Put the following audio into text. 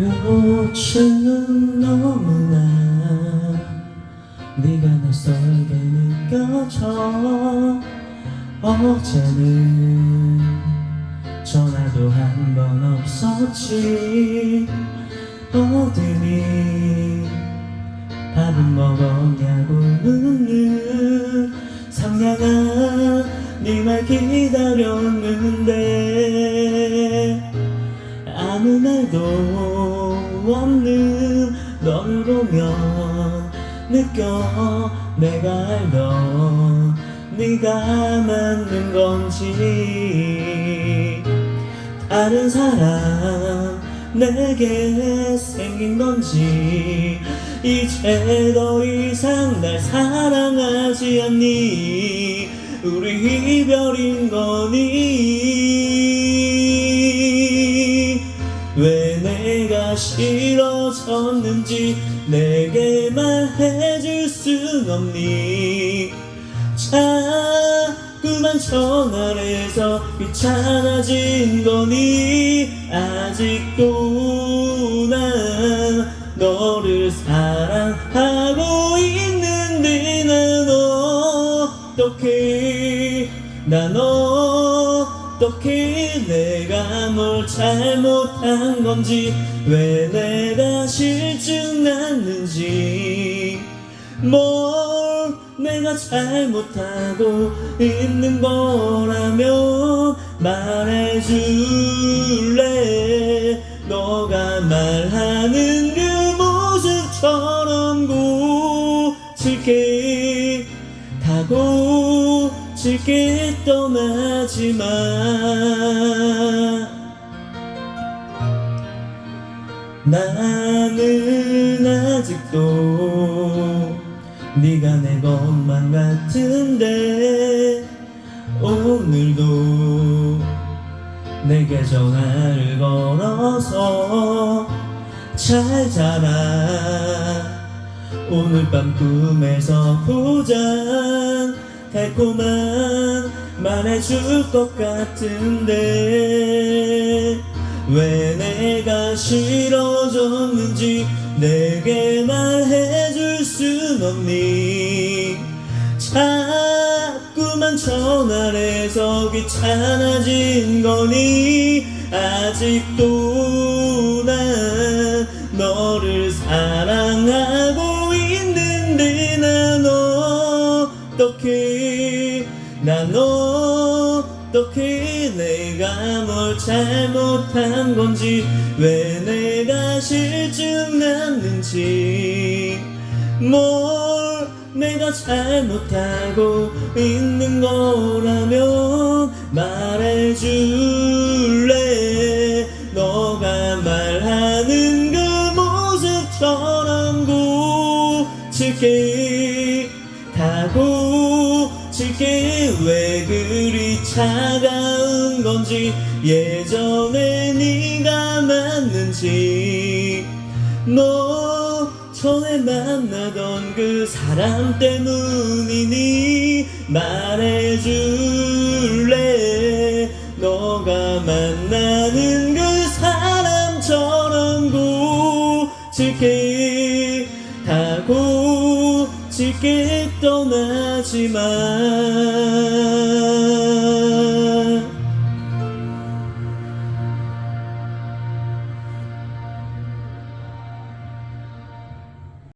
요즘은 너무나 네가 낯설게 느껴져. 어제는 전화도 한 번 없었지. 어디니 밥은 먹었냐고 묻는 상냥한 네말 기다렸는데 아무 말도 없는 너를 보면 느껴 내가 알던 네가 맞는 건지. 다른 사람 내게 생긴 건지. 이제 더 이상 날 사랑하지 않니? 우리 이별인 거니? 왜 싫어졌는지 내게 말해줄 순 없니? 자꾸만 전화를 해서 귀찮아진 거니? 아직도 난 너를 사랑하고 있는데 난 어떻게 난 어 떻게 내가 뭘 잘못한 건지 왜 내가 실증 났는지. 뭘 내가 잘못하고 있는 거라면 말해줄래? 너가 말하는 그 모습처럼 고칠게. 다고 칠게 떠나지 마 나는 아직도 네가 내 것만 같은데 오늘도 내게 전화를 걸어서 잘 자라. 오늘 밤 꿈에서 보자 달콤한 말해줄 것 같은데 왜 내가 싫어졌는지 내게 말해줄 순 없니? 자꾸만 전화를 해서 귀찮아진 거니? 아직도 난 어떻게 내가 뭘 잘못한 건지 왜 내가 실증 났는지 뭘 내가 잘못하고 있는 거라면 말해줄래? 너가 말하는 그 모습처럼 고칠게 다고 차가운 건지 예전에 네가 맞는지. 너 전에 만나던 그 사람 때문이니 말해줄래? 너가 만나는 그 사람처럼 고칠게. 다 고칠게. 떠나지마